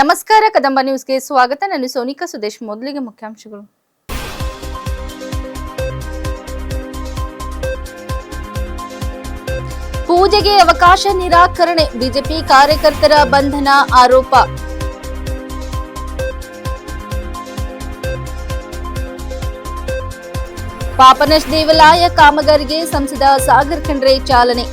ನಮಸ್ಕಾರ, ಕದಂಬ ನ್ಯೂಸ್ಗೆ ಸ್ವಾಗತ. ನಾನು ಸೋನಿಕಾ ಸುದೇಶ್. ಮೊದಲಿಗೆ ಮುಖ್ಯಾಂಶಗಳು. ಪೂಜೆಗೆ ಅವಕಾಶ ನಿರಾಕರಣೆ, ಬಿಜೆಪಿ ಕಾರ್ಯಕರ್ತರ ಬಂಧನ ಆರೋಪ. ಪಾಪನಶ್ ದೇವಾಲಯ ಕಾಮಗಾರಿಗೆ ಸಂಸದ ಸಾಗರ್ ಖಂಡ್ರೆ ಚಾಲನೆ.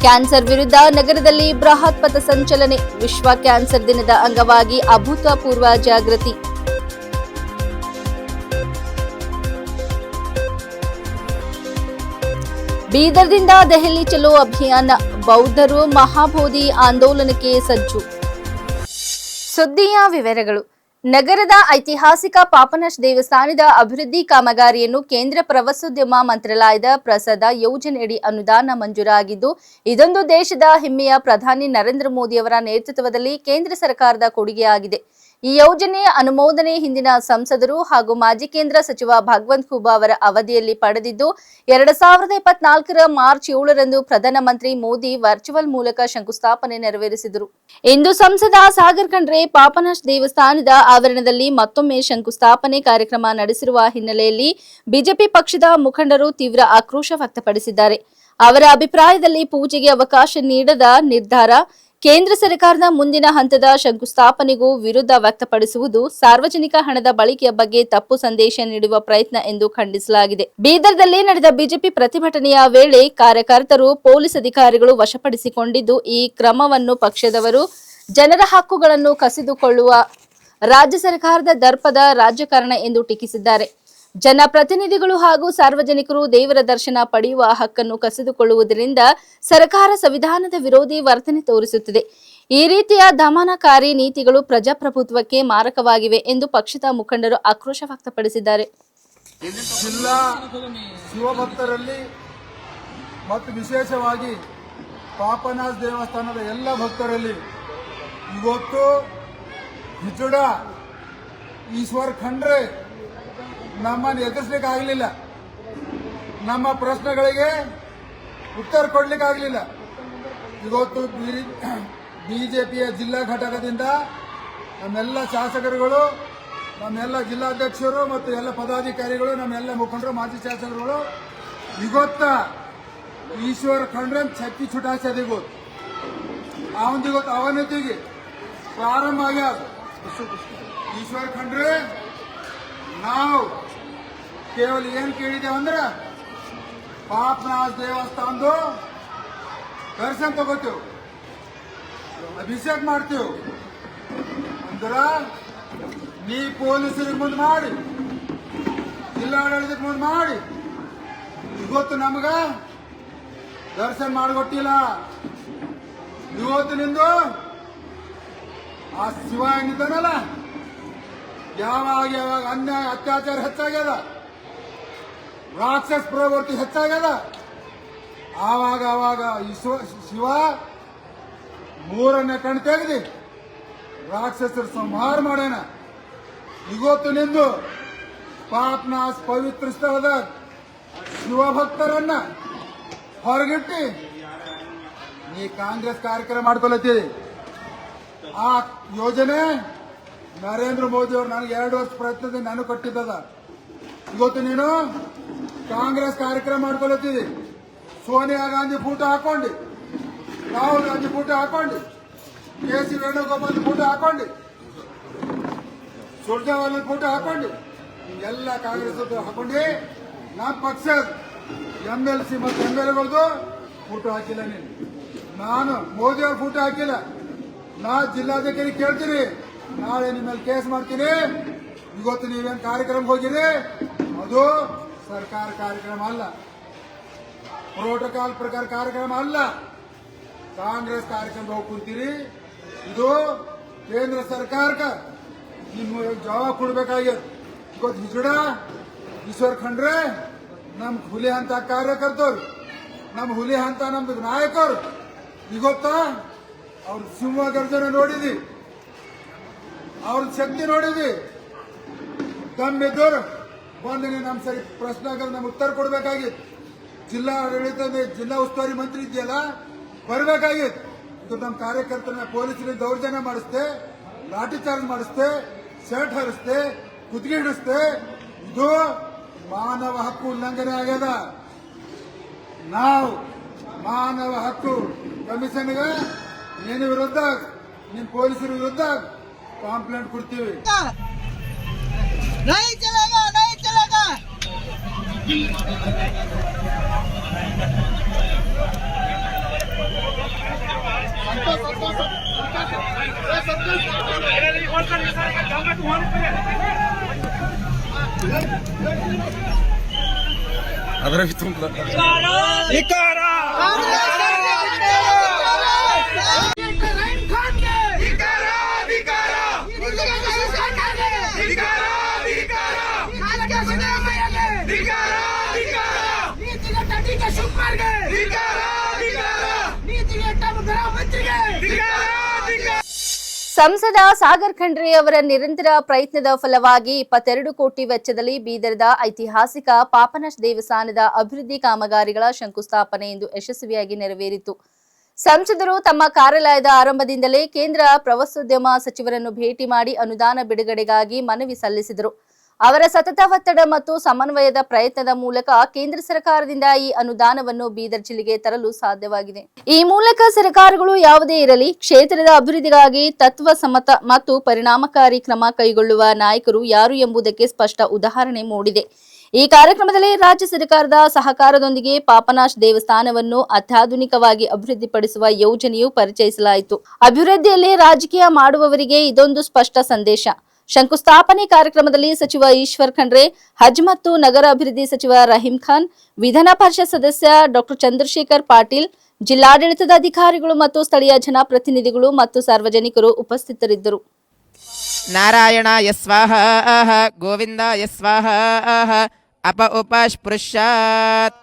ಕ್ಯಾನ್ಸರ್ ವಿರುದ್ಧ ನಗರದಲ್ಲಿ ಬೃಹತ್ ಪಥ ಸಂಚಲನೆ. ವಿಶ್ವ ಕ್ಯಾನ್ಸರ್ ದಿನದ ಅಂಗವಾಗಿ ಅಭೂತಪೂರ್ವ ಜಾಗೃತಿ. ಬೀದರ್ದಿಂದ ದೆಹಲಿ ಚಲೋ ಅಭಿಯಾನ, ಬೌದ್ಧರು ಮಹಾಬೋಧಿ ಆಂದೋಲನಕ್ಕೆ ಸಜ್ಜು. ಸುದ್ದಿಯ ವಿವರಗಳು. ನಗರದ ಐತಿಹಾಸಿಕ ಪಾಪನಶ್ ದೇವಸ್ಥಾನದ ಅಭಿವೃದ್ಧಿ ಕಾಮಗಾರಿಯನ್ನು ಕೇಂದ್ರ ಪ್ರವಾಸೋದ್ಯಮ ಮಂತ್ರಾಲಯದ ಪ್ರಸಾದ ಯೋಜನೆಯಡಿ ಅನುದಾನ ಮಂಜೂರಾಗಿದ್ದು, ಇದೊಂದು ದೇಶದ ಹೆಮ್ಮೆಯ ಪ್ರಧಾನಿ ನರೇಂದ್ರ ಮೋದಿಯವರ ನೇತೃತ್ವದಲ್ಲಿ ಕೇಂದ್ರ ಸರ್ಕಾರದ ಕೊಡುಗೆಯಾಗಿದೆ. ಈ ಯೋಜನೆಯ ಅನುಮೋದನೆ ಹಿಂದಿನ ಸಂಸದರು ಹಾಗೂ ಮಾಜಿ ಕೇಂದ್ರ ಸಚಿವ ಭಗವಂತ್ ಖೂಬಾ ಅವರ ಅವಧಿಯಲ್ಲಿ ಪಡೆದಿದ್ದು, ಎರಡ್ ಸಾವಿರದ ಇಪ್ಪತ್ನಾಲ್ಕರ ಮಾರ್ಚ್ ಏಳರಂದು ಪ್ರಧಾನಮಂತ್ರಿ ಮೋದಿ ವರ್ಚುವಲ್ ಮೂಲಕ ಶಂಕುಸ್ಥಾಪನೆ ನೆರವೇರಿಸಿದರು. ಇಂದು ಸಂಸದ ಸಾಗರ್ ಖಂಡ್ರೆ ಪಾಪನಾಶ್ ದೇವಸ್ಥಾನದ ಆವರಣದಲ್ಲಿ ಮತ್ತೊಮ್ಮೆ ಶಂಕುಸ್ಥಾಪನೆ ಕಾರ್ಯಕ್ರಮ ನಡೆಸಿರುವ ಹಿನ್ನೆಲೆಯಲ್ಲಿ ಬಿಜೆಪಿ ಪಕ್ಷದ ಮುಖಂಡರು ತೀವ್ರ ಆಕ್ರೋಶ ವ್ಯಕ್ತಪಡಿಸಿದ್ದಾರೆ. ಅವರ ಅಭಿಪ್ರಾಯದಲ್ಲಿ ಪೂಜೆಗೆ ಅವಕಾಶ ನೀಡದ ನಿರ್ಧಾರ ಕೇಂದ್ರ ಸರ್ಕಾರದ ಮುಂದಿನ ಹಂತದ ಶಂಕುಸ್ಥಾಪನೆಗೂ ವಿರುದ್ಧ ವ್ಯಕ್ತಪಡಿಸುವುದು ಸಾರ್ವಜನಿಕ ಹಣದ ಬಳಕೆಯ ಬಗ್ಗೆ ತಪ್ಪು ಸಂದೇಶ ನೀಡುವ ಪ್ರಯತ್ನ ಎಂದು ಖಂಡಿಸಲಾಗಿದೆ. ಬೀದರ್ದಲ್ಲಿ ನಡೆದ ಬಿಜೆಪಿ ಪ್ರತಿಭಟನೆಯ ವೇಳೆ ಕಾರ್ಯಕರ್ತರು ಪೊಲೀಸ್ ಅಧಿಕಾರಿಗಳು ವಶಪಡಿಸಿಕೊಂಡಿದ್ದು, ಈ ಕ್ರಮವನ್ನು ಪಕ್ಷದವರು ಜನರ ಹಕ್ಕುಗಳನ್ನು ಕಸಿದುಕೊಳ್ಳುವ ರಾಜ್ಯ ಸರ್ಕಾರದ ದರ್ಪದ ರಾಜಕಾರಣ ಎಂದು ಟೀಕಿಸಿದ್ದಾರೆ. ಜನಪ್ರತಿನಿಧಿಗಳು ಹಾಗೂ ಸಾರ್ವಜನಿಕರು ದೇವರ ದರ್ಶನ ಪಡೆಯುವ ಹಕ್ಕನ್ನು ಕಸಿದುಕೊಳ್ಳುವುದರಿಂದ ಸರ್ಕಾರ ಸಂವಿಧಾನದ ವಿರೋಧಿ ವರ್ತನೆ ತೋರಿಸುತ್ತಿದೆ. ಈ ರೀತಿಯ ದಮನಕಾರಿ ನೀತಿಗಳು ಪ್ರಜಾಪ್ರಭುತ್ವಕ್ಕೆ ಮಾರಕವಾಗಿವೆ ಎಂದು ಪಕ್ಷದ ಮುಖಂಡರು ಆಕ್ರೋಶ ವ್ಯಕ್ತಪಡಿಸಿದ್ದಾರೆ. ಮತ್ತು ವಿಶೇಷವಾಗಿ ದೇವಸ್ಥಾನದ ಎಲ್ಲ ಭಕ್ತರಲ್ಲಿ ಇವತ್ತು ಈಶ್ವರ್ ಖಂಡ್ರೆ ನಮ್ಮನ್ನು ಎದುರಿಸ್ಲಿಕ್ಕೆ ಆಗಲಿಲ್ಲ ನಮ್ಮ ಪ್ರಶ್ನೆಗಳಿಗೆ ಉತ್ತರ ಕೊಡ್ಲಿಕ್ಕೆ ಆಗಲಿಲ್ಲ ಇವತ್ತು ಬಿಜೆಪಿಯ ಜಿಲ್ಲಾ ಘಟಕದಿಂದ ನಮ್ಮೆಲ್ಲ ಶಾಸಕರುಗಳು, ನಮ್ಮೆಲ್ಲ ಜಿಲ್ಲಾಧ್ಯಕ್ಷರು ಮತ್ತು ಎಲ್ಲ ಪದಾಧಿಕಾರಿಗಳು, ನಮ್ಮೆಲ್ಲ ಮುಖಂಡರು, ಮಾಜಿ ಶಾಸಕರುಗಳು, ಇವತ್ತ ಈಶ್ವರ ಖಂಡ್ರನ್ ಚಕ್ಕಿ ಚುಟಾಸದಿಗೂ ಅವನಿಗೊತ್ತು ಅವನತಿಗೆ ಪ್ರಾರಂಭ ಆಗ್ಯಾರ ಈಶ್ವರ ಖಂಡ್ರೆ, ನಾವು ಕೇವಲ ಏನ್ ಕೇಳಿದ್ದೇವೆ ಅಂದ್ರೆ ಪಾಪನಾಥ ದೇವಸ್ಥಾನದು ದರ್ಶನ ತಗೋತೇವೆ. ಅಭಿಷೇಕ ಮಾಡ್ತೀವಿ. ಅಂದ್ರ ನೀ ಪೊಲೀಸರಿಗೆ ಮುಂದೆ ಮಾಡಿ ಜಿಲ್ಲಾಡಳಿತಕ್ಕೆ ಮುಂದೆ ಮಾಡಿ, ಇವತ್ತು ನಮಗ ದರ್ಶನ ಮಾಡಿಕೊಟ್ಟಿಲ್ಲ. ಇವತ್ತು ನಿಂದು ಆ ಶಿವ ಏನಿದ್ದಾನಲ್ಲ ಯಾವಾಗ ಯಾವಾಗ ಅನ್ಯಾಯ, ಅತ್ಯಾಚಾರ ಹೆಚ್ಚಾಗ್ಯದ? ರಾಕ್ಷಸ ಪ್ರವೃತ್ತಿ ಹೆಚ್ಚಾಗ್ಯದ. ಆವಾಗ ಆವಾಗ ಶಿವ ಮೂರನ್ನೇ ಮೂರನೇ ಕಣ್ ತೆಗೆದಿ ರಾಕ್ಷಸರ ಸಂಹಾರ ಮಾಡ್ಯಾನ. ಇವತ್ತು ನಿಂದು ಪಾಪ್ನಾಸ್ ಪವಿತ್ರ ಸ್ಥಳದ ಶಿವಭಕ್ತರನ್ನ ಹೊರಗಿಟ್ಟಿ ನೀ ಕಾಂಗ್ರೆಸ್ ಕಾರ್ಯಕ್ರಮ ಮಾಡ್ಕೊಳತ್ತೀರಿ. ಆ ಯೋಜನೆ ನರೇಂದ್ರ ಮೋದಿ ಅವರು ನನಗೆ ಎರಡು ವರ್ಷ ಪ್ರಯತ್ನದಿಂದ ನಾನು ಕಟ್ಟಿದ್ದದ. ಇವತ್ತು ನೀನು ಕಾಂಗ್ರೆಸ್ ಕಾರ್ಯಕ್ರಮ ಮಾಡ್ಕೊಳತ್ತೀರಿ ಸೋನಿಯಾ ಗಾಂಧಿ ಫೋಟೋ ಹಾಕೊಂಡು ರಾಹುಲ್ ಗಾಂಧಿ ಫೋಟೋ ಹಾಕೊಂಡು ಕೆ ಸಿ ವೇಣುಗೋಪಾಲ್ ಫೋಟೋ ಹಾಕೊಂಡು ಸುರ್ಜೇವಾಲ ಫೋಟೋ ಹಾಕೊಂಡು ಎಲ್ಲ ಕಾಂಗ್ರೆಸ್ ಹಾಕೊಂಡು ನಮ್ಮ ಪಕ್ಷದ ಎಂ ಎಲ್ ಸಿ ಮತ್ತು ಎಂ ಎಲ್ ಎಗಳದು ಫೋಟೋ ಹಾಕಿಲ್ಲ ನೀನು. ನಾನು ಮೋದಿ ಅವ್ರ ಫೋಟೋ ಹಾಕಿಲ್ಲ. ನಾ ಜಿಲ್ಲಾಧಿಕಾರಿ ಕೇಳ್ತೀರಿ ನಾಳೆ ನಿಮ್ಮ ಮೇಲೆ ಕೇಸ್ ಮಾಡ್ತೀನಿ. ಇವತ್ತು ನೀವೇನು ಕಾರ್ಯಕ್ರಮಕ್ಕೆ ಹೋಗಿರಿ? ಅದು ಸರ್ಕಾರ ಕಾರ್ಯಕ್ರಮ ಅಲ್ಲ. ಪ್ರೋಟೋಕಾಲ್ ಪ್ರಕಾರ ಕಾರ್ಯಕ್ರಮ ಅಲ್ಲ. ಕಾಂಗ್ರೆಸ್ ಕಾರ್ಯಕ್ರಮ ಹೋಗಿ ಕುಂತೀರಿ. ಇದು ಕೇಂದ್ರ ಸರ್ಕಾರಕ್ಕೆ. ನಿಮ್ಮ ಜವಾಬ್ ಕೊಡ್ಬೇಕಾಗ್ಯದ. ಇವತ್ತು ಹಿಜುಡ, ಈಶ್ವರ್ ಖಂಡ್ರೆ, ನಮ್ ಹುಲಿ ಹಂತ ಕಾರ್ಯಕರ್ತರು ನಮ್ಮ ಹುಲಿ ಹಂತ ನಮ್ದು ನಾಯಕರು. ಇವತ್ತ ಅವ್ರ ಸಿಂಹ ಗರ್ಜನೆ ನೋಡಿದಿ ಅವ್ರ ಶಕ್ತಿ ನೋಡಿದಿ ದಮ್ ಇದ್ದವ್ರು ಬಂದು ನೀವು ನಮ್ಮ ಸರಿ ಪ್ರಶ್ನೆಗಳು ನಮ್ಗೆ ಉತ್ತರ ಕೊಡ್ಬೇಕಾಗಿತ್ತು. ಜಿಲ್ಲಾ ಆಡಳಿತ ಜಿಲ್ಲಾ ಉಸ್ತುವಾರಿ ಮಂತ್ರಿ ಇದೆಯಲ್ಲ, ಬರಬೇಕಾಗಿತ್ತು. ಇದು ನಮ್ಮ ಕಾರ್ಯಕರ್ತನ ಪೊಲೀಸರಿಗೆ ದೌರ್ಜನ್ಯ ಮಾಡಿಸ್ತೆ ಲಾಠಿ ಚಾರ್ಜ್ ಮಾಡಿಸ್ತೆ ಶರ್ಟ್ ಹರಿಸ್ತೆ ಕುತ್ತಿಗೆ ಹಿಡಿಸ್ತೆ ಇದು ಮಾನವ ಹಕ್ಕು ಉಲ್ಲಂಘನೆ ಆಗ್ಯದ. ನಾವು ಮಾನವ ಹಕ್ಕು ಕಮಿಷನ್ಗೆ ನಿನ್ನ ವಿರುದ್ಧ ನಿಮ್ ಪೊಲೀಸರ ವಿರುದ್ಧ ಕಾಂಪ್ಲೇಂಟ್ ಕೊಡ್ತೀವಿ. اضرب تمطر ಸಂಸದ ಸಾಗರ್ ಖಂಡ್ರೆ ಅವರ ನಿರಂತರ ಪ್ರಯತ್ನದ ಫಲವಾಗಿ ಇಪ್ಪತ್ತೆರಡು ಕೋಟಿ ವೆಚ್ಚದಲ್ಲಿ ಬೀದರ್ದ ಐತಿಹಾಸಿಕ ಪಾಪನಾಶ್ ದೇವಸ್ಥಾನದ ಅಭಿವೃದ್ಧಿ ಕಾಮಗಾರಿಗಳ ಶಂಕುಸ್ಥಾಪನೆ ಇಂದು ಯಶಸ್ವಿಯಾಗಿ ನೆರವೇರಿತು. ಸಂಸದರು ತಮ್ಮ ಕಾರ್ಯಾಲಯದ ಆರಂಭದಿಂದಲೇ ಕೇಂದ್ರ ಪ್ರವಾಸೋದ್ಯಮ ಸಚಿವರನ್ನು ಭೇಟಿ ಮಾಡಿ ಅನುದಾನ ಬಿಡುಗಡೆಗಾಗಿ ಮನವಿ ಸಲ್ಲಿಸಿದರು. ಅವರ ಸತತ ಒತ್ತಡ ಮತ್ತು ಸಮನ್ವಯದ ಪ್ರಯತ್ನದ ಮೂಲಕ ಕೇಂದ್ರ ಸರ್ಕಾರದಿಂದ ಈ ಅನುದಾನವನ್ನು ಬೀದರ್ ಜಿಲ್ಲೆಗೆ ತರಲು ಸಾಧ್ಯವಾಗಿದೆ. ಈ ಮೂಲಕ ಸರ್ಕಾರಗಳು ಯಾವುದೇ ಇರಲಿ, ಕ್ಷೇತ್ರದ ಅಭಿವೃದ್ಧಿಗಾಗಿ ತತ್ವ ಸಮತ ಮತ್ತು ಪರಿಣಾಮಕಾರಿ ಕ್ರಮ ಕೈಗೊಳ್ಳುವ ನಾಯಕರು ಯಾರು ಎಂಬುದಕ್ಕೆ ಸ್ಪಷ್ಟ ಉದಾಹರಣೆ ಮೂಡಿದೆ. ಈ ಕಾರ್ಯಕ್ರಮದಲ್ಲಿ ರಾಜ್ಯ ಸರ್ಕಾರದ ಸಹಕಾರದೊಂದಿಗೆ ಪಾಪನಾಶ್ ದೇವಸ್ಥಾನವನ್ನು ಅತ್ಯಾಧುನಿಕವಾಗಿ ಅಭಿವೃದ್ಧಿಪಡಿಸುವ ಯೋಜನೆಯು ಪರಿಚಯಿಸಲಾಯಿತು. ಅಭಿವೃದ್ಧಿಯಲ್ಲಿ ರಾಜಕೀಯ ಮಾಡುವವರಿಗೆ ಇದೊಂದು ಸ್ಪಷ್ಟ ಸಂದೇಶ. ಶಂಕುಸ್ಥಾಪನೆ ಕಾರ್ಯಕ್ರಮದಲ್ಲಿ ಸಚಿವ ಈಶ್ವರ್ ಖಂಡ್ರೆ, ಹಜ್ ಮತ್ತು ನಗರ ಅಭಿವೃದ್ಧಿ ಸಚಿವ ರಹೀಂ ಖಾನ್, ವಿಧಾನ ಪರಿಷತ್ ಸದಸ್ಯ ಡಾಕ್ಟರ್ ಚಂದ್ರಶೇಖರ್ ಪಾಟೀಲ್, ಜಿಲ್ಲಾಡಳಿತದ ಅಧಿಕಾರಿಗಳು ಮತ್ತು ಸ್ಥಳೀಯ ಜನಪ್ರತಿನಿಧಿಗಳು ಮತ್ತು ಸಾರ್ವಜನಿಕರು ಉಪಸ್ಥಿತರಿದ್ದರು. ನಾರಾಯಣ ಯಸ್ವಾಹ ಗೋವಿಂದ ಯಸ್ವಾಹ ಅಪ ಉಪಸ್ಪೃಶ್ಯಾತ್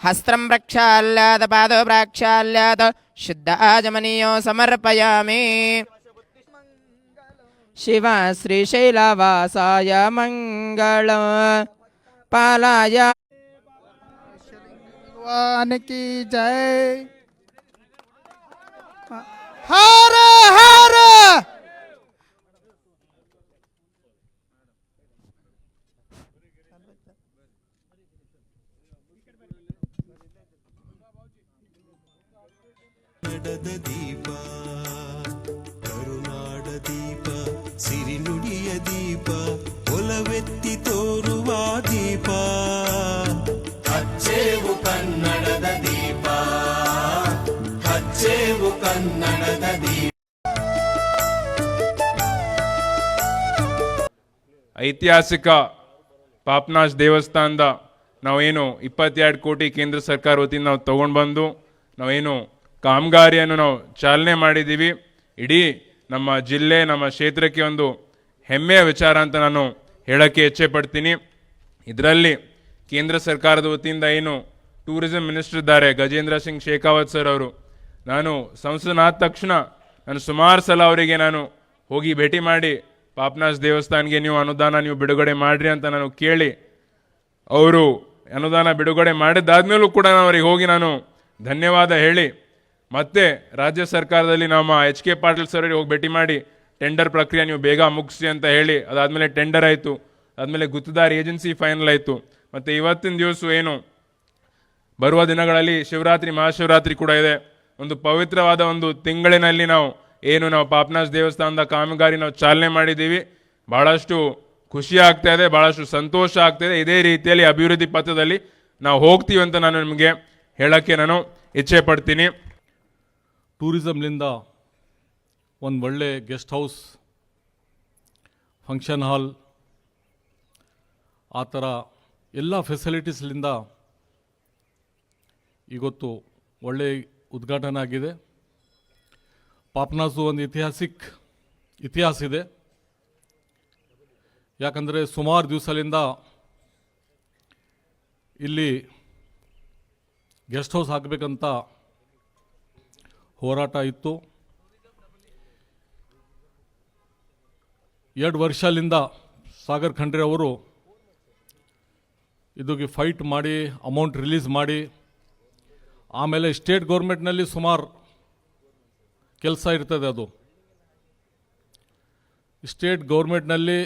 ಹಸ್ತ್ರಂ ಪ್ರಕ್ಷಾಲ್ಯಾದ ಪಾದೋ ಪ್ರಾಕ್ಷಾಲ್ಯಾದ ಶುದ್ಧ ಆಜಮನಿಯೋ ಸಮರ್ಪಯಾಮಿ. शिव श्रीशैलवासाय मंगल पालाय। भगवान की जय। हर हर। दीपा। ದೀಪ. ಹಚ್ಚೇವು ಕನ್ನಡದ ದೀಪ. ಹಚ್ಚೇವು ಕನ್ನಡದ ದೀಪ. ಐತಿಹಾಸಿಕ ಪಾಪ್ನಾಶ್ ದೇವಸ್ಥಾನದ ನಾವೇನು ಇಪ್ಪತ್ತೆರಡು ಕೋಟಿ ಕೇಂದ್ರ ಸರ್ಕಾರ ವತಿಯಿಂದ ನಾವು ತೊಗೊಂಡು ಬಂದು ನಾವೇನು ಕಾಮಗಾರಿಯನ್ನು ನಾವು ಚಾಲನೆ ಮಾಡಿದ್ದೀವಿ. ಇಡೀ ನಮ್ಮ ಜಿಲ್ಲೆ, ನಮ್ಮ ಕ್ಷೇತ್ರಕ್ಕೆ ಒಂದು ಹೆಮ್ಮೆಯ ವಿಚಾರ ಅಂತ ನಾನು ಹೇಳೋಕ್ಕೆ ಇಚ್ಛೆ ಪಡ್ತೀನಿ ಇದರಲ್ಲಿ ಕೇಂದ್ರ ಸರ್ಕಾರದ ವತಿಯಿಂದ ಏನು ಟೂರಿಸಂ ಮಿನಿಸ್ಟರ್ ಇದ್ದಾರೆ, ಗಜೇಂದ್ರ ಸಿಂಗ್ ಶೇಖಾವತ್ ಸರ್ ಅವರು. ನಾನು ಸಂಸದನಾದ ತಕ್ಷಣ ನಾನು ಸುಮಾರು ಸಲ ಅವರಿಗೆ ನಾನು ಹೋಗಿ ಭೇಟಿ ಮಾಡಿ, ಪಾಪನಾಸ್ ದೇವಸ್ಥಾನಕ್ಕೆ ನೀವು ಅನುದಾನ ನೀವು ಬಿಡುಗಡೆ ಮಾಡ್ರಿ ಅಂತ ನಾನು ಕೇಳಿ, ಅವರು ಅನುದಾನ ಬಿಡುಗಡೆ ಮಾಡಿದ್ದಾದ್ಮೇಲೂ ಕೂಡ ನಾನು ಅವರಿಗೆ ಹೋಗಿ ನಾನು ಧನ್ಯವಾದ ಹೇಳಿ, ಮತ್ತೆ ರಾಜ್ಯ ಸರ್ಕಾರದಲ್ಲಿ ನಮ್ಮ ಎಚ್ ಕೆ ಪಾಟೀಲ್ ಸರ್ ಅವರಿಗೆ ಹೋಗಿ ಭೇಟಿ ಮಾಡಿ, ಟೆಂಡರ್ ಪ್ರಕ್ರಿಯೆ ನೀವು ಬೇಗ ಮುಗಿಸಿ ಅಂತ ಹೇಳಿ, ಅದಾದಮೇಲೆ ಟೆಂಡರ್ ಆಯಿತು. ಅದಾದಮೇಲೆ ಗುತ್ತದಾರಿ ಏಜೆನ್ಸಿ ಫೈನಲ್ ಆಯಿತು. ಮತ್ತು ಇವತ್ತಿನ ದಿವಸ ಏನು? ಬರುವ ದಿನಗಳಲ್ಲಿ ಶಿವರಾತ್ರಿ, ಮಹಾಶಿವರಾತ್ರಿ ಕೂಡ ಇದೆ. ಒಂದು ಪವಿತ್ರವಾದ ಒಂದು ತಿಂಗಳಿನಲ್ಲಿ ನಾವು ಏನು, ನಾವು ಪಾಪನಾಶ್ ದೇವಸ್ಥಾನದ ಕಾಮಗಾರಿ ನಾವು ಚಾಲನೆ ಮಾಡಿದ್ದೀವಿ. ಭಾಳಷ್ಟು ಖುಷಿ ಆಗ್ತಾ ಇದೆ ಭಾಳಷ್ಟು ಸಂತೋಷ ಆಗ್ತಾ ಇದೆ. ಇದೇ ರೀತಿಯಲ್ಲಿ ಅಭಿವೃದ್ಧಿ ಪಥದಲ್ಲಿ ನಾವು ಹೋಗ್ತೀವಿ ಅಂತ ನಾನು ನಿಮಗೆ ಹೇಳೋಕ್ಕೆ ನಾನು ಇಚ್ಛೆ ಪಡ್ತೀನಿ. ಟೂರಿಸಮ್ಲಿಂದ ಒಂದು ಒಳ್ಳೆ ಗೆಸ್ಟ್ ಹೌಸ್, ಫಂಕ್ಷನ್ ಹಾಲ್ ಆ ಥರ ಎಲ್ಲ ಫೆಸಿಲಿಟೀಸ್ಲಿಂದ ಇವತ್ತು ಒಳ್ಳೆ ಉದ್ಘಾಟನೆ ಆಗಿದೆ. ಪಾಪ್ನಾಸು ಒಂದು ಇತಿಹಾಸಿಕ್ ಇತಿಹಾಸ ಇದೆ. ಯಾಕಂದರೆ ಸುಮಾರು ದಿವಸಲಿಂದ ಇಲ್ಲಿ ಗೆಸ್ಟ್ ಹೌಸ್ ಹಾಕಬೇಕಂತ ಹೋರಾಟ ಇತ್ತು. ಎರಡು ವರ್ಷದಿಂದ ಸಾಗರ್ ಖಂಡ್ರೆ ಅವರು ಇದಕ್ಕೆ ಫೈಟ್ ಮಾಡಿ ಅಮೌಂಟ್ ರಿಲೀಸ್ ಮಾಡಿ, ಆಮೇಲೆ ಸ್ಟೇಟ್ ಗೌರ್ಮೆಂಟ್ನಲ್ಲಿ ಸುಮಾರು ಕೆಲಸ ಇರ್ತದೆ ಅದು. State ಗೌರ್ಮೆಂಟ್ನಲ್ಲಿ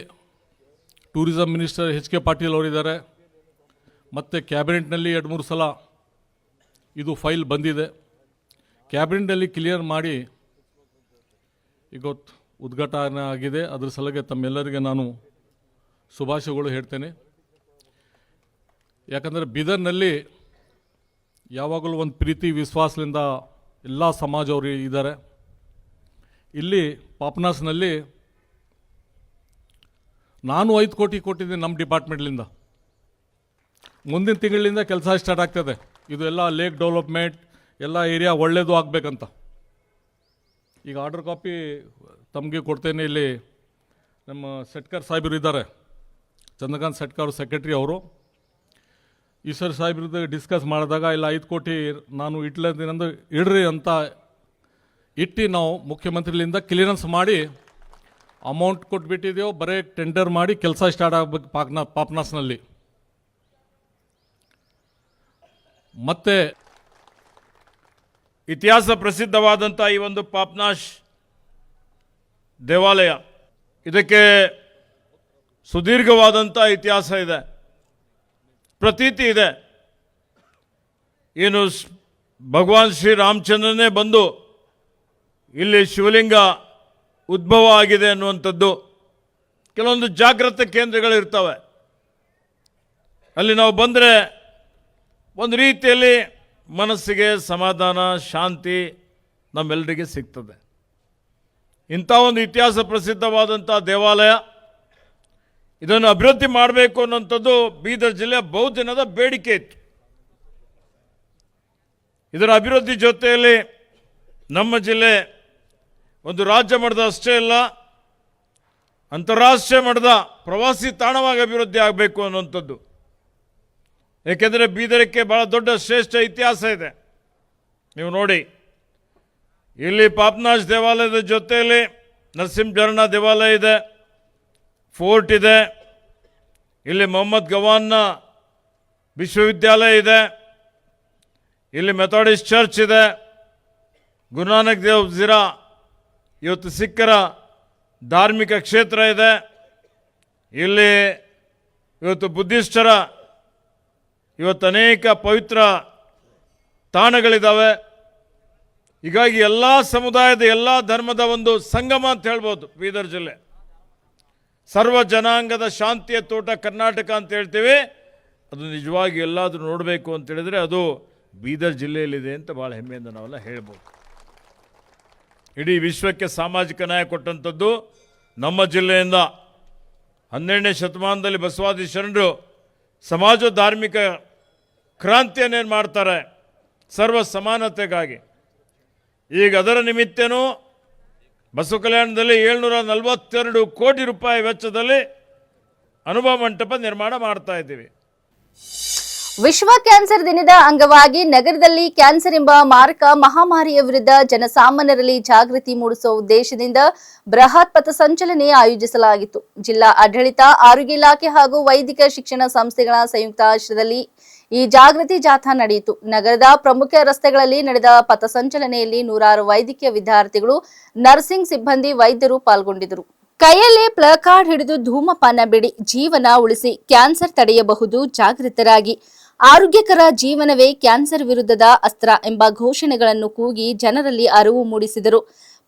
tourism minister H K Patil ಅವರಿದ್ದಾರೆ. ಮತ್ತು ಕ್ಯಾಬಿನೆಟ್ನಲ್ಲಿ ಎರಡು ಮೂರು ಸಲ ಇದು ಫೈಲ್ ಬಂದಿದೆ. ಕ್ಯಾಬಿನೆಟ್ನಲ್ಲಿ ಕ್ಲಿಯರ್ ಮಾಡಿ ಇವತ್ತು ಉದ್ಘಾಟನೆ ಆಗಿದೆ. ಅದರ ಸಲಗೆ ತಮ್ಮೆಲ್ಲರಿಗೆ ನಾನು ಶುಭಾಶಯಗಳು ಹೇಳ್ತೇನೆ. ಯಾಕಂದರೆ ಬೀದರ್ನಲ್ಲಿ ಯಾವಾಗಲೂ ಒಂದು ಪ್ರೀತಿ ವಿಶ್ವಾಸದಿಂದ ಎಲ್ಲ ಸಮಾಜವರು ಇದ್ದಾರೆ ಇಲ್ಲಿ ಪಾಪ್ನಾಸ್ನಲ್ಲಿ ನಾನು ಐದು ಕೋಟಿ ಕೊಟ್ಟಿದ್ದೀನಿ ನಮ್ಮ ಡಿಪಾರ್ಟ್ಮೆಂಟ್ಲಿಂದ. ಮುಂದಿನ ತಿಂಗಳಿಂದ ಕೆಲಸ ಸ್ಟಾರ್ಟ್ ಆಗ್ತದೆ. ಇದು ಎಲ್ಲ ಲೇಕ್ ಡೆವಲಪ್ಮೆಂಟ್, ಎಲ್ಲ ಏರಿಯಾ ಒಳ್ಳೆಯದು ಆಗಬೇಕಂತ. ಈಗ ಆರ್ಡರ್ ಕಾಪಿ ತಮಗೆ ಕೊಡ್ತೇನೆ ಇಲ್ಲಿ ನಮ್ಮ ಸೆಟ್ಕರ್ ಸಾಹೇಬರು ಇದ್ದಾರೆ ಚಂದ್ರಕಾಂತ್ ಸೆಟ್ಕರ್ ಸೆಕ್ರೆಟ್ರಿ ಅವರು. ಈಶ್ವರ್ ಸಾಹೇಬ್ರದ್ದು ಡಿಸ್ಕಸ್ ಮಾಡಿದಾಗ, ಇಲ್ಲ, ಐದು ಕೋಟಿ ನಾನು ಇಟ್ಲಂದ್ರೆ ಇಡ್ರಿ ಅಂತ ಇಟ್ಟು ನಾವು ಮುಖ್ಯಮಂತ್ರಿಲಿಂದ ಕ್ಲಿಯರೆನ್ಸ್ ಮಾಡಿ ಅಮೌಂಟ್ ಕೊಟ್ಬಿಟ್ಟಿದ್ದೇವೆ ಬರೀ ಟೆಂಡರ್ ಮಾಡಿ ಕೆಲಸ ಸ್ಟಾರ್ಟ್ ಆಗಬೇಕು ಪಾಕ್ನ, ಪಾಪ್ನಾಸ್ನಲ್ಲಿ. ಮತ್ತೆ ಇತಿಹಾಸ ಪ್ರಸಿದ್ಧವಾದಂಥ ಈ ಒಂದು ಪಾಪ್ನಾಶ್ ದೇವಾಲಯ, ಇದಕ್ಕೆ ಸುದೀರ್ಘವಾದಂಥ ಇತಿಹಾಸ ಇದೆ. ಪ್ರತೀತಿ ಇದೆ. ಏನು ಭಗವಾನ್ ಶ್ರೀ ರಾಮಚಂದ್ರನೇ ಬಂದು ಇಲ್ಲಿ ಶಿವಲಿಂಗ ಉದ್ಭವ ಆಗಿದೆ ಅನ್ನುವಂಥದ್ದು ಕೆಲವೊಂದು ಜಾಗೃತ ಕೇಂದ್ರಗಳು ಇರ್ತವೆ. ಅಲ್ಲಿ ನಾವು ಬಂದರೆ ಒಂದು ರೀತಿಯಲ್ಲಿ ಮನಸ್ಸಿಗೆ ಸಮಾಧಾನ, ಶಾಂತಿ ನಮ್ಮೆಲ್ಲರಿಗೆ ಸಿಗ್ತದೆ. ಇಂಥ ಒಂದು ಇತಿಹಾಸ ಪ್ರಸಿದ್ಧವಾದಂಥ ದೇವಾಲಯ ಇದನ್ನು ಅಭಿವೃದ್ಧಿ ಮಾಡಬೇಕು ಅನ್ನೋಂಥದ್ದು ಬೀದರ್ ಜಿಲ್ಲೆಯ ಬಹುದಿನದ ಬೇಡಿಕೆ ಇತ್ತು. ಇದರ ಅಭಿವೃದ್ಧಿ ಜೊತೆಯಲ್ಲಿ ನಮ್ಮ ಜಿಲ್ಲೆ ಒಂದು ರಾಜ್ಯ ಮಟ್ಟದ ಅಷ್ಟೇ ಅಲ್ಲ, ಅಂತಾರಾಷ್ಟ್ರೀಯ ಮಟ್ಟದ ಪ್ರವಾಸಿ ತಾಣವಾಗಿ ಅಭಿವೃದ್ಧಿ ಆಗಬೇಕು ಅನ್ನುವಂಥದ್ದು. ಏಕೆಂದರೆ ಬೀದರಕ್ಕೆ ಭಾಳ ದೊಡ್ಡ ಶ್ರೇಷ್ಠ ಇತಿಹಾಸ ಇದೆ. ನೀವು ನೋಡಿ, ಇಲ್ಲಿ ಪಾಪ್ನಾಶ್ ದೇವಾಲಯದ ಜೊತೆಯಲ್ಲಿ ನರಸಿಂಹಜರಣ ದೇವಾಲಯ ಇದೆ. ಫೋರ್ಟ್ ಇದೆ. ಇಲ್ಲಿ ಮೊಹಮ್ಮದ್ ಗವಾನ್ನ ವಿಶ್ವವಿದ್ಯಾಲಯ ಇದೆ. ಇಲ್ಲಿ ಮೆಥಾಡಿಸ್ಟ್ ಚರ್ಚ್ ಇದೆ. ಗುರುನಾನಕ್ ದೇವ್ ಜಿರಾ ಇವತ್ತು ಸಿಖ್ಖರ ಧಾರ್ಮಿಕ ಕ್ಷೇತ್ರ ಇದೆ. ಇಲ್ಲಿ ಇವತ್ತು ಬುದ್ಧಿಸ್ಟರ ಇವತ್ತು ಅನೇಕ ಪವಿತ್ರ ತಾಣಗಳಿದ್ದಾವೆ ಹೀಗಾಗಿ ಎಲ್ಲ ಸಮುದಾಯದ ಎಲ್ಲ ಧರ್ಮದ ಒಂದು ಸಂಗಮ ಅಂತ ಹೇಳ್ಬೋದು ಬೀದರ್ ಜಿಲ್ಲೆ. ಸರ್ವ ಜನಾಂಗದ ಶಾಂತಿಯ ತೋಟ ಕರ್ನಾಟಕ ಅಂತ ಹೇಳ್ತೇವೆ. ಅದು ನಿಜವಾಗಿ ಎಲ್ಲಾದರೂ ನೋಡಬೇಕು ಅಂತ ಹೇಳಿದ್ರೆ ಅದು ಬೀದರ್ ಜಿಲ್ಲೆಯಲ್ಲಿದೆ ಅಂತ ಭಾಳ ಹೆಮ್ಮೆಯಿಂದ ನಾವೆಲ್ಲ ಹೇಳ್ಬೋದು. ಇಡೀ ವಿಶ್ವಕ್ಕೆ ಸಾಮಾಜಿಕ ನ್ಯಾಯ ಕೊಟ್ಟಂಥದ್ದು ನಮ್ಮ ಜಿಲ್ಲೆಯಿಂದ. ಹನ್ನೆರಡನೇ ಶತಮಾನದಲ್ಲಿ ಬಸವಾದಿ ಶರಣರು ಸಮಾಜ ಧಾರ್ಮಿಕ ಕ್ರಾಂತಿಯನ್ನೇನು ಮಾಡ್ತಾರೆ? ಸರ್ವ ಸಮಾನತೆಗಾಗಿ. ಈಗ ಅದರ ನಿಮಿತ್ತನೂ ಬಸವ ಕಲ್ಯಾಣದಲ್ಲಿ ಏಳ್ನೂರ ನಲವತ್ತೆರಡು ಕೋಟಿ ರೂಪಾಯಿ ವೆಚ್ಚದಲ್ಲಿ ಅನುಭವ ಮಂಟಪ ನಿರ್ಮಾಣ ಮಾಡ್ತಾ ಇದ್ದೀವಿ. ವಿಶ್ವ ಕ್ಯಾನ್ಸರ್ ದಿನದ ಅಂಗವಾಗಿ ನಗರದಲ್ಲಿ ಕ್ಯಾನ್ಸರ್ ಎಂಬ ಮಾರಕ ಮಹಾಮಾರಿಯ ವಿರುದ್ಧ ಜನಸಾಮಾನ್ಯರಲ್ಲಿ ಜಾಗೃತಿ ಮೂಡಿಸುವ ಉದ್ದೇಶದಿಂದ ಬೃಹತ್ ಪಥಸಂಚಲನೆ ಆಯೋಜಿಸಲಾಗಿತ್ತು. ಜಿಲ್ಲಾ ಆಡಳಿತ, ಆರೋಗ್ಯ ಇಲಾಖೆ ಹಾಗೂ ವೈದ್ಯಕೀಯ ಶಿಕ್ಷಣ ಸಂಸ್ಥೆಗಳ ಸಂಯುಕ್ತ ಆಶ್ರಯದಲ್ಲಿ ಈ ಜಾಗೃತಿ ಜಾಥಾ ನಡೆಯಿತು. ನಗರದ ಪ್ರಮುಖ ರಸ್ತೆಗಳಲ್ಲಿ ನಡೆದ ಪಥಸಂಚಲನೆಯಲ್ಲಿ ನೂರಾರು ವೈದ್ಯಕೀಯ ವಿದ್ಯಾರ್ಥಿಗಳು, ನರ್ಸಿಂಗ್ ಸಿಬ್ಬಂದಿ, ವೈದ್ಯರು ಪಾಲ್ಗೊಂಡಿದ್ದರು. ಕೈಯಲ್ಲೇ ಪ್ಲಕಾರ್ಡ್ ಹಿಡಿದು ಧೂಮಪಾನ ಬಿಡಿ, ಜೀವನ ಉಳಿಸಿ ಕ್ಯಾನ್ಸರ್ ತಡೆಯಬಹುದು ಜಾಗೃತರಾಗಿ. ಆರೋಗ್ಯಕರ ಜೀವನವೇ ಕ್ಯಾನ್ಸರ್ ವಿರುದ್ಧದ ಅಸ್ತ್ರ ಎಂಬ ಘೋಷಣೆಗಳನ್ನು ಕೂಗಿ ಜನರಲ್ಲಿ ಅರಿವು ಮೂಡಿಸಿದರು.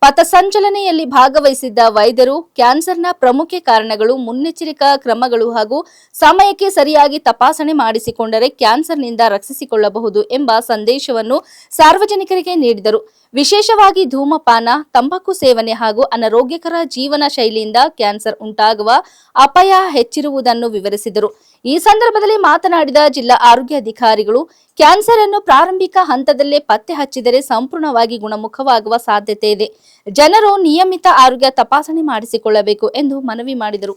ಪಥಸಂಚಲನೆಯಲ್ಲಿ ಭಾಗವಹಿಸಿದ್ದ ವೈದ್ಯರು ಕ್ಯಾನ್ಸರ್ನ ಪ್ರಮುಖ ಕಾರಣಗಳು, ಮುನ್ನೆಚ್ಚರಿಕಾ ಕ್ರಮಗಳು ಹಾಗೂ ಸಮಯಕ್ಕೆ ಸರಿಯಾಗಿ ತಪಾಸಣೆ ಮಾಡಿಸಿಕೊಂಡರೆ ಕ್ಯಾನ್ಸರ್ನಿಂದ ರಕ್ಷಿಸಿಕೊಳ್ಳಬಹುದು ಎಂಬ ಸಂದೇಶವನ್ನು ಸಾರ್ವಜನಿಕರಿಗೆ ನೀಡಿದರು. ವಿಶೇಷವಾಗಿ ಧೂಮಪಾನ, ತಂಬಾಕು ಸೇವನೆ ಹಾಗೂ ಅನಾರೋಗ್ಯಕರ ಜೀವನ ಶೈಲಿಯಿಂದ ಕ್ಯಾನ್ಸರ್ ಉಂಟಾಗುವ ಅಪಾಯ ಹೆಚ್ಚಿರುವುದನ್ನು ವಿವರಿಸಿದರು. ಈ ಸಂದರ್ಭದಲ್ಲಿ ಮಾತನಾಡಿದ ಜಿಲ್ಲಾ ಆರೋಗ್ಯ ಅಧಿಕಾರಿಗಳು, ಕ್ಯಾನ್ಸರ್ ಅನ್ನು ಪ್ರಾರಂಭಿಕ ಹಂತದಲ್ಲೇ ಪತ್ತೆ ಹಚ್ಚಿದರೆ ಸಂಪೂರ್ಣವಾಗಿ ಗುಣಮುಖವಾಗುವ ಸಾಧ್ಯತೆ ಇದೆ. ಜನರು ನಿಯಮಿತ ಆರೋಗ್ಯ ತಪಾಸಣೆ ಮಾಡಿಸಿಕೊಳ್ಳಬೇಕು ಎಂದು ಮನವಿ ಮಾಡಿದರು.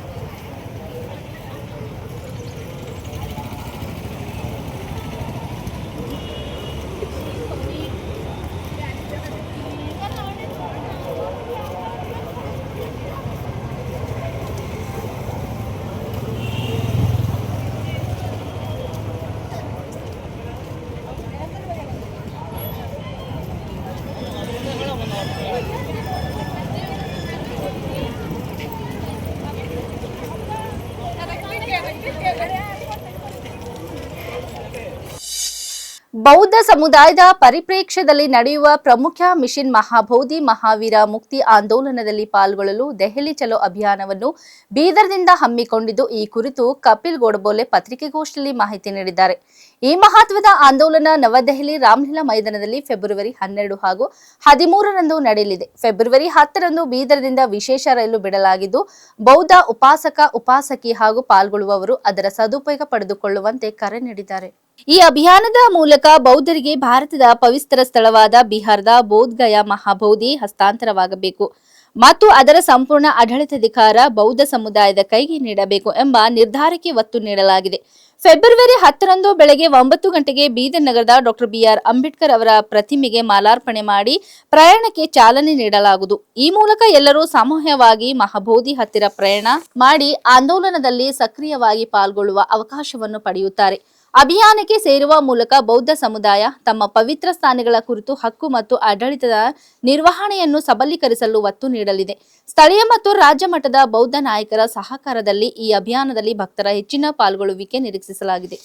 ಬೌದ್ಧ ಸಮುದಾಯದ ಪರಿಪ್ರೇಕ್ಷ್ಯದಲ್ಲಿ ನಡೆಯುವ ಪ್ರಮುಖ ಮಿಷನ್ ಮಹಾಬೋಧಿ ಮಹಾವೀರ ಮುಕ್ತಿ ಆಂದೋಲನದಲ್ಲಿ ಪಾಲ್ಗೊಳ್ಳಲು ದೆಹಲಿ ಚಲೋ ಅಭಿಯಾನವನ್ನು ಬೀದರ್ದಿಂದ ಹಮ್ಮಿಕೊಂಡಿದ್ದು ಈ ಕುರಿತು ಕಪಿಲ್ ಗೋಡಬೋಲೆ ಪತ್ರಿಕೆಗೋಷ್ಠಿಯಲ್ಲಿ ಮಾಹಿತಿ ನೀಡಿದ್ದಾರೆ. ಈ ಮಹತ್ವದ ಆಂದೋಲನ ನವದೆಹಲಿ ರಾಮ್ಲೀಲಾ ಮೈದಾನದಲ್ಲಿ ಫೆಬ್ರವರಿ ಹನ್ನೆರಡು ಹಾಗೂ ಹದಿಮೂರರಂದು ನಡೆಯಲಿದೆ. ಫೆಬ್ರವರಿ ಹತ್ತರಂದು ಬೀದರದಿಂದ ವಿಶೇಷ ರೈಲು ಬಿಡಲಾಗಿದ್ದು, ಬೌದ್ಧ ಉಪಾಸಕ, ಉಪಾಸಕಿ ಹಾಗೂ ಪಾಲ್ಗೊಳ್ಳುವವರು ಅದರ ಸದುಪಯೋಗ ಪಡೆದುಕೊಳ್ಳುವಂತೆ ಕರೆ ನೀಡಿದ್ದಾರೆ. ಈ ಅಭಿಯಾನದ ಮೂಲಕ ಬೌದ್ಧರಿಗೆ ಭಾರತದ ಪವಿತ್ರ ಸ್ಥಳವಾದ ಬಿಹಾರದ ಬೋಧ್ಗಯ ಮಹಾಬೋಧಿ ಹಸ್ತಾಂತರವಾಗಬೇಕು ಮತ್ತು ಅದರ ಸಂಪೂರ್ಣ ಆಡಳಿತಾಧಿಕಾರ ಬೌದ್ಧ ಸಮುದಾಯದ ಕೈಗೆ ನೀಡಬೇಕು ಎಂಬ ನಿರ್ಧಾರಕ್ಕೆ ಒತ್ತು ನೀಡಲಾಗಿದೆ. ಫೆಬ್ರವರಿ ಹತ್ತರಂದು ಬೆಳಗ್ಗೆ ಒಂಬತ್ತು ಗಂಟೆಗೆ ಬೀದರ್ ನಗರದ ಡಾಕ್ಟರ್ ಬಿಆರ್ ಅಂಬೇಡ್ಕರ್ ಅವರ ಪ್ರತಿಮೆಗೆ ಮಾಲಾರ್ಪಣೆ ಮಾಡಿ ಪ್ರಯಾಣಕ್ಕೆ ಚಾಲನೆ ನೀಡಲಾಗುವುದು. ಈ ಮೂಲಕ ಎಲ್ಲರೂ ಸಾಮೂಹ್ಯವಾಗಿ ಮಹಾಬೋಧಿ ಹತ್ತಿರ ಪ್ರಯಾಣ ಮಾಡಿ ಆಂದೋಲನದಲ್ಲಿ ಸಕ್ರಿಯವಾಗಿ ಪಾಲ್ಗೊಳ್ಳುವ ಅವಕಾಶವನ್ನು ಪಡೆಯುತ್ತಾರೆ. ಅಭಿಯಾನಕ್ಕೆ ಸೇರುವ ಮೂಲಕ ಬೌದ್ಧ ಸಮುದಾಯ ತಮ್ಮ ಪವಿತ್ರ ಸ್ಥಾನಗಳ ಕುರಿತು ಹಕ್ಕು ಮತ್ತು ಆಡಳಿತದ ನಿರ್ವಹಣೆಯನ್ನು ಸಬಲೀಕರಿಸಲು ಒತ್ತು ನೀಡಲಿದೆ. ಸ್ಥಳೀಯ ಮತ್ತು ರಾಜ್ಯ ಮಟ್ಟದ ಬೌದ್ಧ ನಾಯಕರ ಸಹಕಾರದಲ್ಲಿ ಈ ಅಭಿಯಾನದಲ್ಲಿ ಭಕ್ತರ ಹೆಚ್ಚಿನ ಪಾಲ್ಗೊಳ್ಳುವಿಕೆ ನಿರೀಕ್ಷಿಸಲಾಗಿದೆ.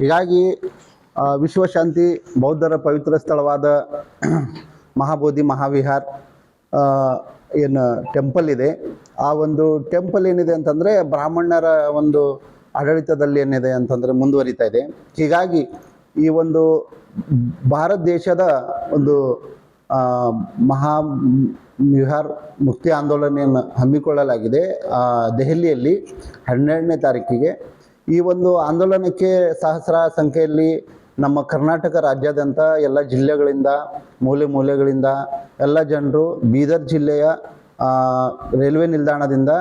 ಹೀಗಾಗಿ ವಿಶ್ವಶಾಂತಿ, ಬೌದ್ಧರ ಪವಿತ್ರ ಸ್ಥಳವಾದ ಮಹಾಬೋಧಿ ಮಹಾವಿಹಾರ್ ಏನು, ಟೆಂಪಲ್ ಇದೆ. ಆ ಒಂದು ಟೆಂಪಲ್ ಏನಿದೆ ಅಂತಂದರೆ ಬ್ರಾಹ್ಮಣರ ಒಂದು ಆಡಳಿತದಲ್ಲಿ ಏನಿದೆ ಅಂತಂದರೆ ಮುಂದುವರಿತಾ ಇದೆ. ಹೀಗಾಗಿ ಈ ಒಂದು ಭಾರತ ದೇಶದ ಒಂದು ಮಹಾ ವಿಹಾರ್ ಮುಕ್ತಿ ಆಂದೋಲನೆಯನ್ನು ಹಮ್ಮಿಕೊಳ್ಳಲಾಗಿದೆ. ದೆಹಲಿಯಲ್ಲಿ ಹನ್ನೆರಡನೇ ತಾರೀಕಿಗೆ. ಈ ಒಂದು ಆಂದೋಲನಕ್ಕೆ ಸಹಸ್ರ ಸಂಖ್ಯೆಯಲ್ಲಿ ನಮ್ಮ ಕರ್ನಾಟಕ ರಾಜ್ಯಾದ್ಯಂತ ಎಲ್ಲ ಜಿಲ್ಲೆಗಳಿಂದ, ಮೂಲೆ ಮೂಲೆಗಳಿಂದ ಎಲ್ಲ ಜನರು ಬೀದರ್ ಜಿಲ್ಲೆಯ ರೈಲ್ವೆ ನಿಲ್ದಾಣದಿಂದ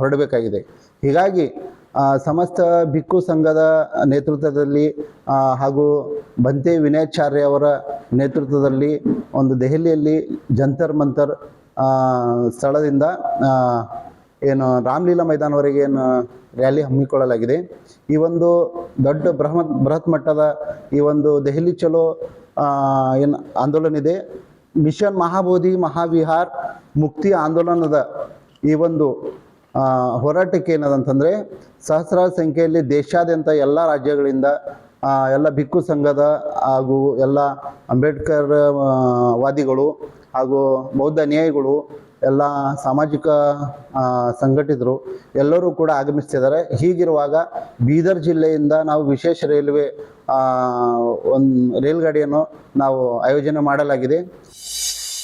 ಹೊರಡಬೇಕಾಗಿದೆ. ಹೀಗಾಗಿ ಸಮಸ್ತ ಭಿಕ್ಕು ಸಂಘದ ನೇತೃತ್ವದಲ್ಲಿ ಹಾಗೂ ಬಂತೆ ವಿನಯಾಚಾರ್ಯ ಅವರ ನೇತೃತ್ವದಲ್ಲಿ ಒಂದು ದೆಹಲಿಯಲ್ಲಿ ಜಂತರ್ ಮಂತರ್ ಸ್ಥಳದಿಂದ ಏನು ರಾಮಲೀಲಾ ಮೈದಾನವರೆಗೆ ಏನು ರ್ಯಾಲಿ ಹಮ್ಮಿಕೊಳ್ಳಲಾಗಿದೆ. ಈ ಒಂದು ದೊಡ್ಡ ಬೃಹತ್ ಬೃಹತ್ ಮಟ್ಟದ ಈ ಒಂದು ದೆಹಲಿ ಚಲೋ ಏನು ಆಂದೋಲನ ಇದೆ. ಮಿಷನ್ ಮಹಾಬೋಧಿ ಮಹಾವಿಹಾರ್ ಮುಕ್ತಿ ಆಂದೋಲನದ ಈ ಒಂದು ಹೋರಾಟಕ್ಕೆ ಏನದಂತಂದರೆ ಸಹಸ್ರಾರು ಸಂಖ್ಯೆಯಲ್ಲಿ ದೇಶಾದ್ಯಂತ ಎಲ್ಲ ರಾಜ್ಯಗಳಿಂದ ಎಲ್ಲ ಭಿಕ್ಕು ಸಂಘದ ಹಾಗೂ ಎಲ್ಲ ಅಂಬೇಡ್ಕರ್ ವಾದಿಗಳು ಹಾಗೂ ಬೌದ್ಧ ಅನುಯಾಯಿಗಳು, ಎಲ್ಲ ಸಾಮಾಜಿಕ ಸಂಘಟಿತರು ಎಲ್ಲರೂ ಕೂಡ ಆಗಮಿಸ್ತಿದ್ದಾರೆ. ಹೀಗಿರುವಾಗ ಬೀದರ್ ಜಿಲ್ಲೆಯಿಂದ ನಾವು ವಿಶೇಷ ರೈಲ್ವೆ ಒಂದು ರೈಲ್ಗಾಡಿಯನ್ನು ನಾವು ಆಯೋಜನೆ ಮಾಡಲಾಗಿದೆ.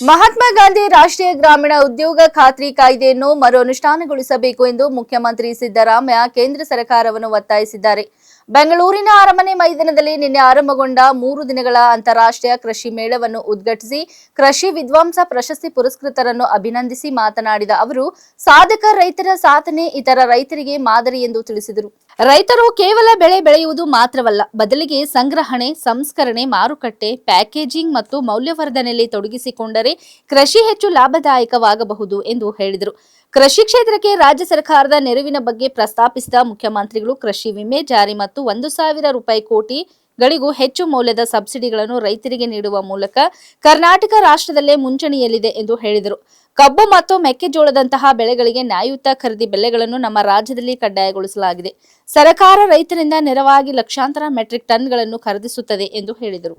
ಮಹಾತ್ಮ ಗಾಂಧಿ ರಾಷ್ಟ್ರೀಯ ಗ್ರಾಮೀಣ ಉದ್ಯೋಗ ಖಾತ್ರಿ ಕಾಯ್ದೆಯನ್ನು ಮರು ಅನುಷ್ಠಾನಗೊಳಿಸಬೇಕು ಎಂದು ಮುಖ್ಯಮಂತ್ರಿ ಸಿದ್ದರಾಮಯ್ಯ ಕೇಂದ್ರ ಸರ್ಕಾರವನ್ನು ಒತ್ತಾಯಿಸಿದ್ದಾರೆ. ಬೆಂಗಳೂರಿನ ಅರಮನೆ ಮೈದಾನದಲ್ಲಿ ನಿನ್ನೆ ಆರಂಭಗೊಂಡ ಮೂರು ದಿನಗಳ ಅಂತಾರಾಷ್ಟ್ರೀಯ ಕೃಷಿ ಮೇಳವನ್ನು ಉದ್ಘಾಟಿಸಿ ಕೃಷಿ ವಿದ್ವಾಂಸ ಪ್ರಶಸ್ತಿ ಪುರಸ್ಕೃತರನ್ನು ಅಭಿನಂದಿಸಿ ಮಾತನಾಡಿದ ಅವರು, ಸಾಧಕ ರೈತರ ಸಾಧನೆ ಇತರ ರೈತರಿಗೆ ಮಾದರಿ ಎಂದು ತಿಳಿಸಿದರು. ರೈತರು ಕೇವಲ ಬೆಳೆ ಬೆಳೆಯುವುದು ಮಾತ್ರವಲ್ಲ, ಬದಲಿಗೆ ಸಂಗ್ರಹಣೆ, ಸಂಸ್ಕರಣೆ, ಮಾರುಕಟ್ಟೆ, ಪ್ಯಾಕೇಜಿಂಗ್ ಮತ್ತು ಮೌಲ್ಯವರ್ಧನೆಯಲ್ಲಿ ತೊಡಗಿಸಿಕೊಂಡರೆ ಕೃಷಿ ಹೆಚ್ಚು ಲಾಭದಾಯಕವಾಗಬಹುದು ಎಂದು ಹೇಳಿದರು. ಕೃಷಿ ಕ್ಷೇತ್ರಕ್ಕೆ ರಾಜ್ಯ ಸರ್ಕಾರದ ನೆರವಿನ ಬಗ್ಗೆ ಪ್ರಸ್ತಾಪಿಸಿದ ಮುಖ್ಯಮಂತ್ರಿಗಳು ಕೃಷಿ ವಿಮೆ ಜಾರಿ ಮತ್ತು ಒಂದು ಸಾವಿರ ರೂಪಾಯಿ ಕೋಟಿ ಗಳಿಗೂ ಹೆಚ್ಚು ಮೌಲ್ಯದ ಸಬ್ಸಿಡಿಗಳನ್ನು ರೈತರಿಗೆ ನೀಡುವ ಮೂಲಕ ಕರ್ನಾಟಕ ರಾಷ್ಟ್ರದಲ್ಲೇ ಮುಂಚೂಣಿಯಲ್ಲಿದೆ ಎಂದು ಹೇಳಿದರು. ಕಬ್ಬು ಮತ್ತು ಮೆಕ್ಕೆಜೋಳದಂತಹ ಬೆಳೆಗಳಿಗೆ ನ್ಯಾಯಯುತ ಖರೀದಿ ಬೆಲೆಗಳನ್ನು ನಮ್ಮ ರಾಜ್ಯದಲ್ಲಿ ಕಡ್ಡಾಯಗೊಳಿಸಲಾಗಿದೆ. ಸರ್ಕಾರ ರೈತರಿಂದ ನೆರವಾಗಿ ಲಕ್ಷಾಂತರ ಮೆಟ್ರಿಕ್ ಟನ್ಗಳನ್ನು ಖರೀದಿಸುತ್ತದೆ ಎಂದು ಹೇಳಿದರು.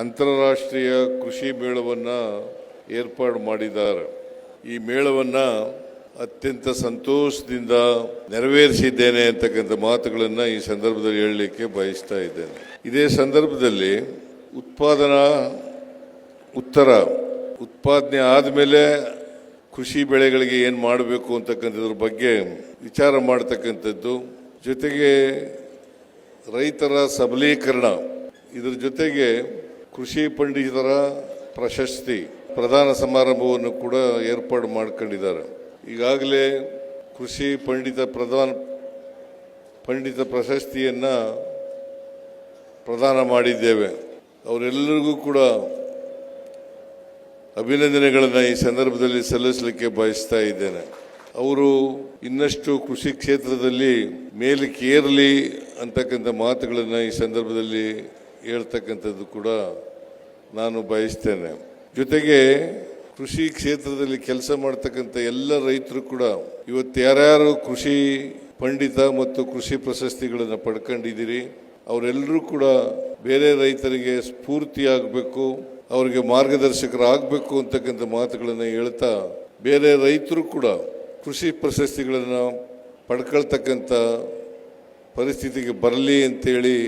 ಅಂತಾರಾಷ್ಟ್ರೀಯ ಕೃಷಿ ಮೇಳವನ್ನು ಏರ್ಪಾಡು ಮಾಡಿದ್ದಾರೆ. ಈ ಮೇಳವನ್ನು ಅತ್ಯಂತ ಸಂತೋಷದಿಂದ ನೆರವೇರಿಸಿದ್ದೇನೆ ಅಂತಕ್ಕಂಥ ಮಾತುಗಳನ್ನು ಈ ಸಂದರ್ಭದಲ್ಲಿ ಹೇಳಲಿಕ್ಕೆ ಬಯಸ್ತಾ ಇದ್ದೇನೆ. ಇದೇ ಸಂದರ್ಭದಲ್ಲಿ ಉತ್ಪಾದನಾ ಉತ್ತರ, ಉತ್ಪಾದನೆ ಆದಮೇಲೆ ಕೃಷಿ ಬೆಳೆಗಳಿಗೆ ಏನು ಮಾಡಬೇಕು ಅಂತಕ್ಕಂಥದ್ರ ಬಗ್ಗೆ ವಿಚಾರ ಮಾಡ್ತಕ್ಕಂಥದ್ದು. ಜೊತೆಗೆ ರೈತರ ಸಬಲೀಕರಣ, ಇದರ ಜೊತೆಗೆ ಕೃಷಿ ಪಂಡಿತರ ಪ್ರಶಸ್ತಿ ಪ್ರಧಾನ ಸಮಾರಂಭವನ್ನು ಕೂಡ ಏರ್ಪಾಡು ಮಾಡ್ಕೊಂಡಿದ್ದಾರೆ. ಈಗಾಗಲೇ ಕೃಷಿ ಪಂಡಿತ ಪ್ರಧಾನ ಪಂಡಿತ ಪ್ರಶಸ್ತಿಯನ್ನು ಪ್ರದಾನ ಮಾಡಿದ್ದೇವೆ. ಅವರೆಲ್ಲರಿಗೂ ಕೂಡ ಅಭಿನಂದನೆಗಳನ್ನು ಈ ಸಂದರ್ಭದಲ್ಲಿ ಸಲ್ಲಿಸಲಿಕ್ಕೆ ಬಯಸ್ತಾ ಇದ್ದೇನೆ. ಅವರು ಇನ್ನಷ್ಟು ಕೃಷಿ ಕ್ಷೇತ್ರದಲ್ಲಿ ಮೇಲಕ್ಕೇರಲಿ ಅಂತಕ್ಕಂಥ ಮಾತುಗಳನ್ನು ಈ ಸಂದರ್ಭದಲ್ಲಿ ಹೇಳ್ತಕ್ಕಂಥದ್ದು ಕೂಡ ನಾನು ಬಯಸ್ತೇನೆ. ಜೊತೆಗೆ ಕೃಷಿ ಕ್ಷೇತ್ರದಲ್ಲಿ ಕೆಲಸ ಮಾಡ್ತಕ್ಕಂಥ ಎಲ್ಲ ರೈತರು ಕೂಡ ಇವತ್ತು ಯಾರ್ಯಾರು ಕೃಷಿ ಪಂಡಿತ ಮತ್ತು ಕೃಷಿ ಪ್ರಶಸ್ತಿಗಳನ್ನು ಪಡ್ಕೊಂಡಿದ್ದೀರಿ, ಅವರೆಲ್ಲರೂ ಕೂಡ ಬೇರೆ ರೈತರಿಗೆ ಸ್ಫೂರ್ತಿಯಾಗಬೇಕು, ಅವರಿಗೆ ಮಾರ್ಗದರ್ಶಕರಾಗಬೇಕು ಅಂತಕ್ಕಂಥ ಮಾತುಗಳನ್ನು ಹೇಳ್ತಾ ಬೇರೆ ರೈತರು ಕೂಡ ಕೃಷಿ ಪ್ರಶಸ್ತಿಗಳನ್ನು ಪಡ್ಕೊಳ್ತಕ್ಕಂಥ ಪರಿಸ್ಥಿತಿಗೆ ಬರಲಿ ಅಂತೇಳಿ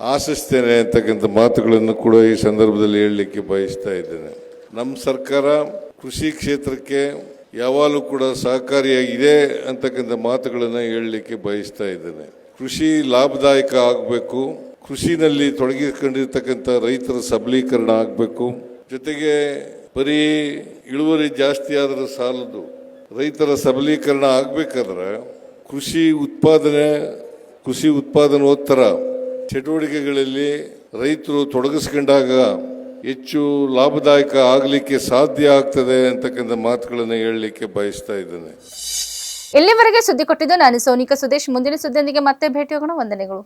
ಆಶಿಸ್ತೇನೆ ಅಂತಕ್ಕಂಥ ಮಾತುಗಳನ್ನು ಕೂಡ ಈ ಸಂದರ್ಭದಲ್ಲಿ ಹೇಳಲಿಕ್ಕೆ ಬಯಸ್ತಾ ಇದ್ದೇನೆ. ನಮ್ಮ ಸರ್ಕಾರ ಕೃಷಿ ಕ್ಷೇತ್ರಕ್ಕೆ ಯಾವಾಗಲೂ ಕೂಡ ಸಹಕಾರಿಯಾಗಿದೆ ಅಂತಕ್ಕಂಥ ಮಾತುಗಳನ್ನು ಹೇಳಲಿಕ್ಕೆ ಬಯಸ್ತಾ ಇದ್ದೇನೆ. ಕೃಷಿ ಲಾಭದಾಯಕ ಆಗಬೇಕು. ಕೃಷಿನಲ್ಲಿ ತೊಡಗಿಕೊಂಡಿರ್ತಕ್ಕಂಥ ರೈತರ ಸಬಲೀಕರಣ ಆಗಬೇಕು. ಜೊತೆಗೆ ಬರೀ ಇಳುವರಿ ಜಾಸ್ತಿ ಆದರೆ ಸಾಲದು. ರೈತರ ಸಬಲೀಕರಣ ಆಗಬೇಕಾದ್ರೆ ಕೃಷಿ ಉತ್ಪಾದನೆ, ಕೃಷಿ ಉತ್ಪಾದನೋತ್ತರ ಚಟುವಟಿಕೆಗಳಲ್ಲಿ ರೈತರು ತೊಡಗಿಸ್ಕೊಂಡಾಗ ಹೆಚ್ಚು ಲಾಭದಾಯಕ ಆಗಲಿಕ್ಕೆ ಸಾಧ್ಯ ಆಗ್ತದೆ ಅಂತಕ್ಕಂಥ ಮಾತುಗಳನ್ನು ಹೇಳಲಿಕ್ಕೆ ಬಯಸ್ತಾ ಇದ್ದೇನೆ. ಇಲ್ಲಿವರೆಗೆ ಸುದ್ದಿ ಕೊಟ್ಟಿದ್ದು ನಾನು ಸೋನಿಕಾ ಸುದೇಶ್. ಮುಂದಿನ ಸುದ್ದಿಯೊಂದಿಗೆ ಮತ್ತೆ ಭೇಟಿ ಭೇಟಿಯಾಗೋಣ ವಂದನೆಗಳು.